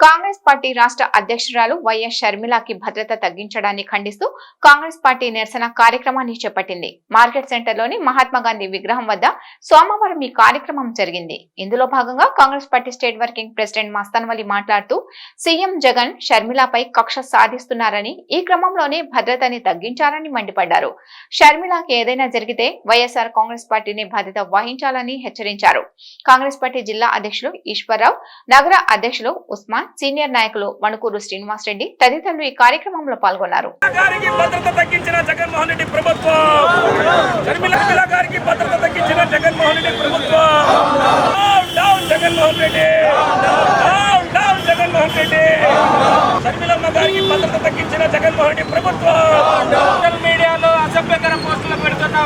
Congress party రాష్ట్ర అధ్యక్షురాలు YS షర్మిలాకి భద్రత తగ్గించడాన్ని ఖండిస్తూ కాంగ్రెస్ పార్టీ నిరసన కార్యక్రమాన్ని చేపట్టింది. మార్కెట్ సెంటర్లోని మహాత్మా గాంధీ విగ్రహం వద్ద సోమవారం ఈ కార్యక్రమం జరిగింది. ఇందులో భాగంగా Congress party state working president Mastanvali మాట్లాడుతూ సీఎం జగన్ షర్మిలాపై కక్ష సాధిస్తున్నారని ఈ క్రమంలోనే భద్రతని తగ్గించారని మండిపడ్డారు. షర్మిలాకి ఏదైనా జరిగితే వైఎస్ఆర్ కాంగ్రెస్ పార్టీని బాధ్యత వహించాలని హెచ్చరించారు. కాంగ్రెస్ పార్టీ జిల్లా అధ్యక్షులు ఈశ్వరరావు నగర అధ్యక్షులు ఉస్మాన్ సీనియర్ నాయకులు మణుకూరు శ్రీనివాసరెడ్డి తదితరులు ఈ కార్యక్రమంలో పాల్గొన్నారు. గారికి భద్రత తగ్గించిన జగన్మోహన్ రెడ్డి ప్రభుత్వం. రెడ్డి రెడ్డి. రెడ్డి. షర్మిలమ్మ గారికి భద్రత తగ్గించిన జగన్మోహన్ రెడ్డి సోషల్ మీడియాలో అసభ్యకర పోస్టులు పెడుతున్న.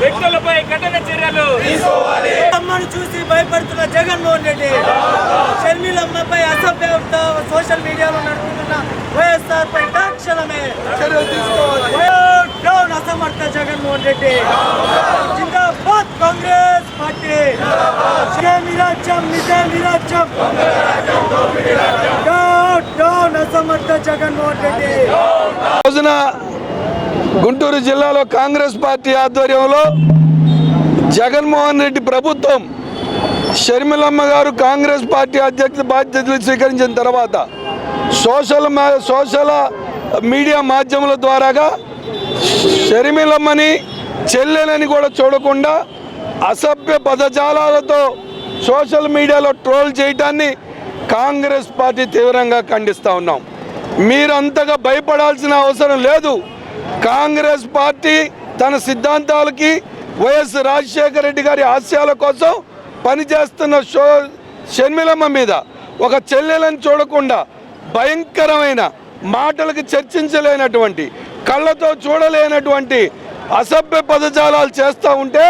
వ్యక్తులపై కఠిన చర్యలు. అమ్మను చూసి భయపడుతున్న జగన్మోహన్ రెడ్డి. షర్మిలమ్మపై అసభ్యత సోషల్ మీడియాలో నడుపుతున్న వైఎస్ఆర్ పై తక్షణమే చర్యలు తీసుకోవాలి. డౌన్ అసమర్థ జగన్మోహన్ రెడ్డి. జిందాబాద్ కాంగ్రెస్ పార్టీ. నిరాజ్యం ఇదే నిరాజ్యం. డౌన్ అసమర్థ జగన్మోహన్ రెడ్డి. రోజున గుంటూరు జిల్లాలో కాంగ్రెస్ పార్టీ ఆధ్వర్యంలో జగన్మోహన్ రెడ్డి ప్రభుత్వం షర్మిలమ్మ గారు కాంగ్రెస్ పార్టీ అధ్యక్ష బాధ్యతలు స్వీకరించిన తర్వాత సోషల్ మా- సోషల్ మీడియా మాధ్యమాల ద్వారాగా షర్మిలమ్మని చెల్లెలని కూడా చూడకుండా అసభ్య పదజాలాలతో సోషల్ మీడియాలో ట్రోల్ చేయటాన్ని కాంగ్రెస్ పార్టీ తీవ్రంగా ఖండిస్తూ ఉన్నాం. మీరంతగా భయపడాల్సిన అవసరం లేదు. కాంగ్రెస్ పార్టీ తన సిద్ధాంతాలకి వైఎస్ రాజశేఖర రెడ్డి గారి ఆశయాల కోసం పనిచేస్తున్న షో షర్మిలమ్మ మీద ఒక చెల్లెలను చూడకుండా భయంకరమైన మాటలకు చర్చించలేనటువంటి కళ్ళతో చూడలేనటువంటి అసభ్య పదజాలాలు చేస్తూ ఉంటే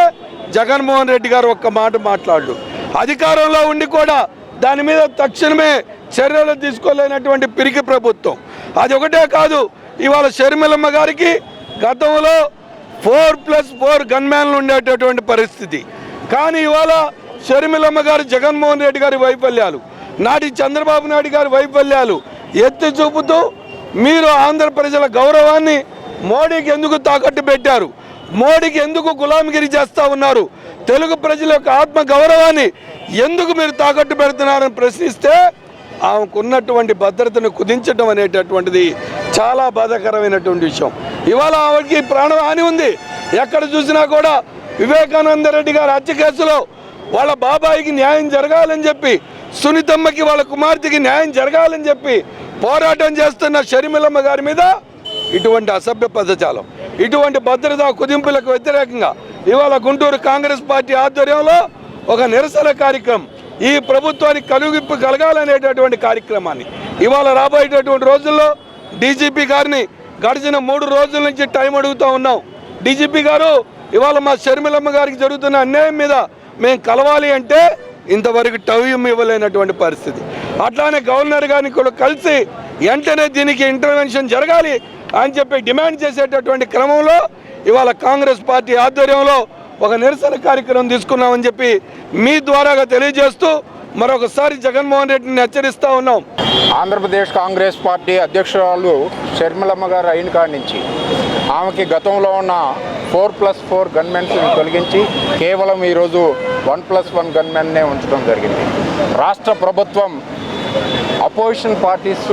జగన్మోహన్ రెడ్డి గారు ఒక్క మాట మాట్లాడు. అధికారంలో ఉండి కూడా దాని మీద తక్షణమే చర్యలు తీసుకోలేనటువంటి పిరికి ప్రభుత్వం. అది ఒకటే కాదు ఇవాళ షర్మిలమ్మ గారికి గతంలో ఫోర్ ప్లస్ ఫోర్ గన్మ్యాన్లు ఉండేటటువంటి పరిస్థితి. కానీ ఇవాళ షర్మిలమ్మ గారు జగన్మోహన్ రెడ్డి గారి వైఫల్యాలు నాటి చంద్రబాబు నాయుడు గారి వైఫల్యాలు ఎత్తి చూపుతూ మీరు ఆంధ్ర ప్రజల గౌరవాన్ని మోడీకి ఎందుకు తాకట్టు పెట్టారు? మోడీకి ఎందుకు గులాంగిరి చేస్తూ ఉన్నారు? తెలుగు ప్రజల యొక్క ఆత్మ గౌరవాన్ని ఎందుకు మీరు తాకట్టు పెడుతున్నారని ప్రశ్నిస్తే ఆమెకున్నటువంటి భద్రతను కుదించడం అనేటటువంటిది చాలా బాధాకరమైనటువంటి విషయం. ఇవాళ ఆవిడకి ప్రాణహాని ఉంది. ఎక్కడ చూసినా కూడా వివేకానంద రెడ్డి గారు హత్య కేసులో వాళ్ళ బాబాయికి న్యాయం జరగాలని చెప్పి సునీతమ్మకి వాళ్ళ కుమార్తెకి న్యాయం జరగాలని చెప్పి పోరాటం చేస్తున్న షర్మిలమ్మ గారి మీద ఇటువంటి అసభ్య పదజాలం ఇటువంటి భద్రతా కుదింపులకు వ్యతిరేకంగా ఇవాళ గుంటూరు కాంగ్రెస్ పార్టీ ఆధ్వర్యంలో ఒక నిరసన కార్యక్రమం ఈ ప్రభుత్వానికి కలుగింపు కలగాలనేటటువంటి కార్యక్రమాన్ని. ఇవాళ రాబోయేటటువంటి రోజుల్లో డీజీపీ గారిని గడిచిన మూడు రోజుల నుంచి టైం అడుగుతూ ఉన్నాం. డీజీపీ గారు ఇవాళ మా షర్మిలమ్మ గారికి జరుగుతున్న అన్యాయం మీద మేము కలవాలి అంటే ఇంతవరకు టవ్యం ఇవ్వలేనటువంటి పరిస్థితి. అట్లానే గవర్నర్ గారిని కూడా కలిసి వెంటనే దీనికి ఇంటర్వెన్షన్ జరగాలి అని చెప్పి డిమాండ్ చేసేటటువంటి క్రమంలో ఇవాళ కాంగ్రెస్ పార్టీ ఆధ్వర్యంలో ఒక నిరసన కార్యక్రమం తీసుకున్నామని చెప్పి మీ ద్వారాగా తెలియజేస్తూ మరొకసారి జగన్మోహన్ రెడ్డిని హెచ్చరిస్తూ ఉన్నాం. ఆంధ్రప్రదేశ్ కాంగ్రెస్ పార్టీ అధ్యక్షురాలు షర్మిలమ్మ గారు అయిన కాడి నుంచి ఆమెకి గతంలో ఉన్న ఫోర్ ప్లస్ ఫోర్ గన్మెన్స్ని తొలగించి కేవలం ఈరోజు వన్ ప్లస్ వన్ గన్మెన్నే ఉంచడం జరిగింది. రాష్ట్ర ప్రభుత్వం అపోజిషన్ పార్టీస్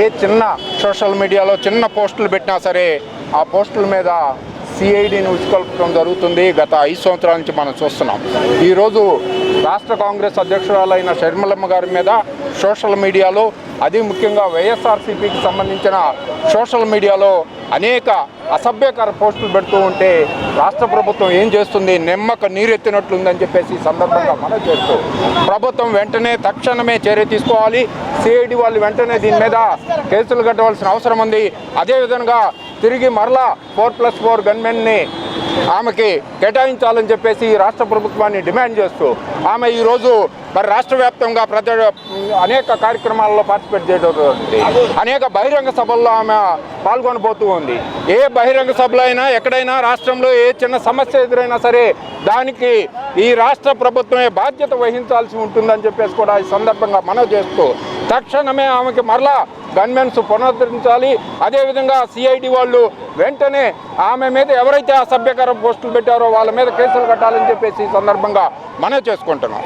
ఏ చిన్న సోషల్ మీడియాలో చిన్న పోస్టులు పెట్టినా సరే ఆ పోస్టుల మీద సిఐడిని ఉసుకొల్పడం జరుగుతుంది. గత ఐదు సంవత్సరాల నుంచి మనం చూస్తున్నాం. ఈరోజు రాష్ట్ర కాంగ్రెస్ అధ్యక్షురాలైన షర్మిలమ్మ గారి మీద సోషల్ మీడియాలో అది ముఖ్యంగా వైఎస్ఆర్సీపీకి సంబంధించిన సోషల్ మీడియాలో అనేక అసభ్యకర పోస్టులు పెడుతూ ఉంటే రాష్ట్ర ప్రభుత్వం ఏం చేస్తుంది? నిమ్మక నీరెత్తినట్లుందని చెప్పేసి సందర్భంగా మనం చేస్తూ. ప్రభుత్వం వెంటనే తక్షణమే చర్య తీసుకోవాలి. సిఐడి వాళ్ళు వెంటనే దీని మీద కేసులు కట్టవలసిన అవసరం ఉంది. అదేవిధంగా తిరిగి మరలా ఫోర్ ప్లస్ ఫోర్ గన్మెన్ని ఆమెకి కేటాయించాలని చెప్పేసి ఈ రాష్ట్ర ప్రభుత్వాన్ని డిమాండ్ చేస్తూ ఆమె ఈరోజు మరి రాష్ట్ర వ్యాప్తంగా ప్రజ అనేక కార్యక్రమాల్లో పార్టిసిపేట్ చేయబోతుంది అనేక బహిరంగ సభల్లో ఆమె పాల్గొనబోతూ ఉంది. ఏ బహిరంగ సభలో అయినా ఎక్కడైనా రాష్ట్రంలో ఏ చిన్న సమస్య ఎదురైనా సరే దానికి ఈ రాష్ట్ర ప్రభుత్వమే బాధ్యత వహించాల్సి ఉంటుందని చెప్పేసి కూడా ఈ సందర్భంగా మనవి చేస్తూ తక్షణమే ఆమెకి మరలా గన్మెన్స్ పునరుద్ధరించాలి. అదేవిధంగా సిఐడి వాళ్ళు వెంటనే ఆమె మీద ఎవరైతే అసభ్యకర పోస్టులు పెట్టారో వాళ్ళ మీద కేసులు కట్టాలని చెప్పేసి ఈ సందర్భంగా మనవి చేసుకుంటున్నాం.